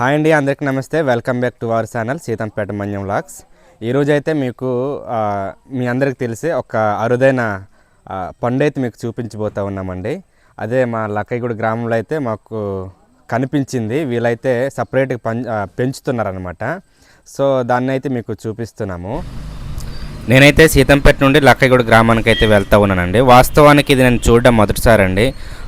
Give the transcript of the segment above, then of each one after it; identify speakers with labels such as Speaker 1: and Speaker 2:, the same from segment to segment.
Speaker 1: Hi అండి అందరికీ నమస్తే. Welcome back to our channel Seethampeta Manyam vlogs. ఈరోజు అయితే మీకు మీ అందరికి తెలిసి ఒక అరుదైన పండు అయితే మీకు చూపించబోతా ఉన్నామండి. అదే మా లక్కయ్యగూడ గ్రామంలో అయితే మాకు కనిపించింది. వీళ్ళైతే సపరేట్గా పం పెంచుతున్నారనమాట సో దాన్ని అయితే మీకు చూపిస్తున్నాము. నేనైతే సీతంపేట నుండి లక్కగూడ గ్రామానికి అయితే వెళ్తా ఉన్నానండి. వాస్తవానికి ఇది నేను చూడడం మొదటిసారి అండి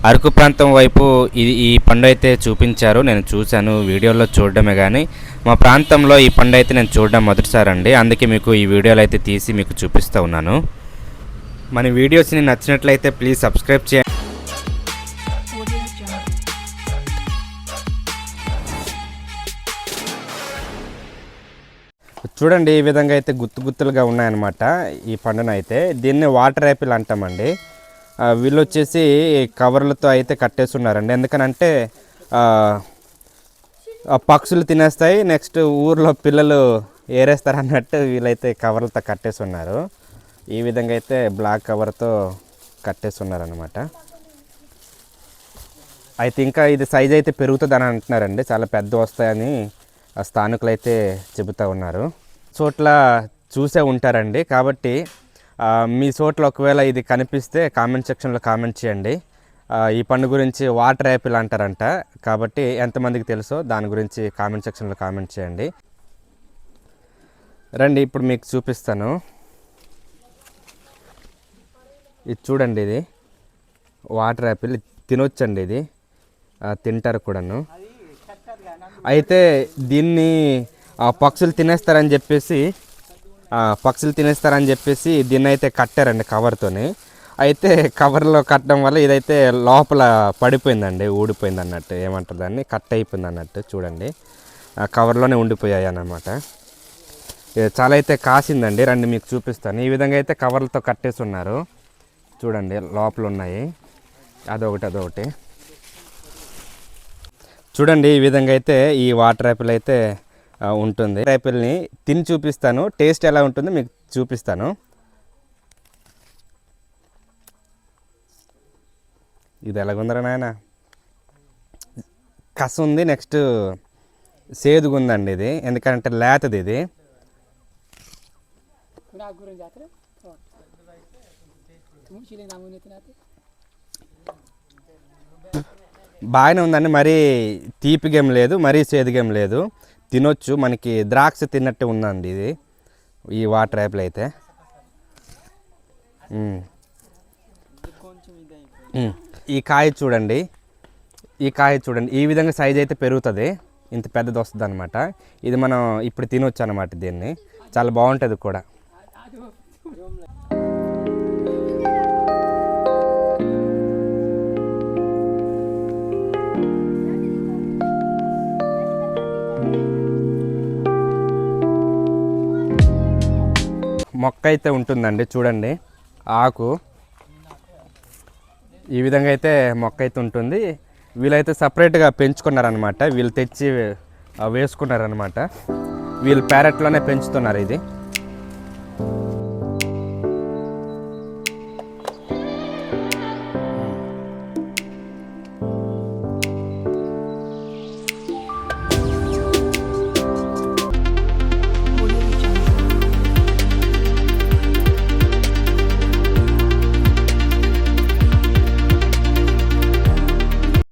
Speaker 1: అరకు ప్రాంతం వైపు ఇది ఈ పండు అయితే చూపించారు. నేను చూశాను వీడియోలో చూడడమే కానీ మా ప్రాంతంలో ఈ పండు అయితే నేను చూడడం మొదటిసారి అండి అందుకే మీకు ఈ వీడియోలు అయితే తీసి మీకు చూపిస్తూ ఉన్నాను. మన వీడియోస్ని నచ్చినట్లయితే ప్లీజ్ సబ్స్క్రైబ్ చేయండి. చూడండి ఈ విధంగా అయితే గుత్తు గుత్తులుగా ఉన్నాయన్నమాట ఈ పండును అయితే దీన్ని వాటర్ యాపిల్ అంటామండి. వీళ్ళు వచ్చేసి కవర్లతో అయితే కట్టేస్తున్నారండి. ఎందుకనంటే పక్షులు తినేస్తాయి నెక్స్ట్ ఊర్లో పిల్లలు ఏరేస్తారు అన్నట్టు వీళ్ళైతే కవర్లతో కట్టేస్తున్నారు. ఈ విధంగా అయితే బ్లాక్ కవర్తో కట్టేస్తున్నారు అనమాట అయితే ఇంకా ఇది సైజ్ అయితే పెరుగుతుంది అని అంటున్నారండి. చాలా పెద్ద వస్తాయని ఆ స్థానికులు అయితే చెబుతూ ఉన్నారు. చోట్ల చూసే ఉంటారండి. కాబట్టి మీ చోట్ల ఒకవేళ ఇది కనిపిస్తే కామెంట్ సెక్షన్లో కామెంట్ చేయండి. ఈ పండు గురించి వాటర్ యాపిల్ అంటారంట. కాబట్టి ఎంతమందికి తెలుసో దాని గురించి కామెంట్ సెక్షన్లో కామెంట్ చేయండి. రండి ఇప్పుడు మీకు చూపిస్తాను. ఇది చూడండి ఇది. వాటర్ యాపిల్ తినొచ్చండి ఇది. తింటారు కూడాను. అయితే దీన్ని పక్షులు తినేస్తారని చెప్పేసి పక్షులు తినేస్తారని చెప్పేసి దీన్ని అయితే కట్టారండి కవర్తోని. అయితే కవర్లో కట్టడం వల్ల ఇదైతే లోపల పడిపోయిందండి ఊడిపోయింది అన్నట్టు ఏమంటారు దాన్ని? కట్ అయిపోయింది అన్నట్టు చూడండి. ఆ కవర్లోనే ఉండిపోయాయి అన్నమాట చాలా అయితే కాసిందండి. రండి మీకు చూపిస్తాను. ఈ విధంగా అయితే కవర్లతో కట్టేసి ఉన్నారు చూడండి లోపల ఉన్నాయి అదొకటి అదొకటి. చూడండి ఈ విధంగా అయితే ఈ వాటర్ యాపిల్ అయితే ఉంటుంది. యాపిల్ని తిని చూపిస్తాను. టేస్ట్ ఎలా ఉంటుందో మీకు చూపిస్తాను. ఇది ఎలాగుందరా నాయన? కస ఉంది నెక్స్ట్ సేదుగుందండి ఇది. ఎందుకంటే లేతది ఇది. బాగానే ఉందండి. మరీ తీపిగేం లేదు మరీ సేదుగేం లేదు. తినొచ్చు. మనకి ద్రాక్ష తిన్నట్టు ఉందండి ఇది. ఈ వాటర్ యాప్లు అయితే. ఈ కాయ చూడండి. ఈ కాయ చూడండి. ఈ విధంగా సైజ్ అయితే పెరుగుతుంది. ఇంత పెద్దది వస్తుంది అనమాట ఇది మనం ఇప్పుడు తినొచ్చు అనమాట దీన్ని. చాలా బాగుంటుంది కూడా. మొక్క అయితే ఉంటుందండి చూడండి. ఆకు. ఈ విధంగా అయితే మొక్క అయితే ఉంటుంది. వీళ్ళైతే సపరేట్గా పెంచుకున్నారనమాట వీళ్ళు తెచ్చి వేసుకున్నారనమాట వీళ్ళు ప్యారెట్లోనే పెంచుతున్నారు ఇది.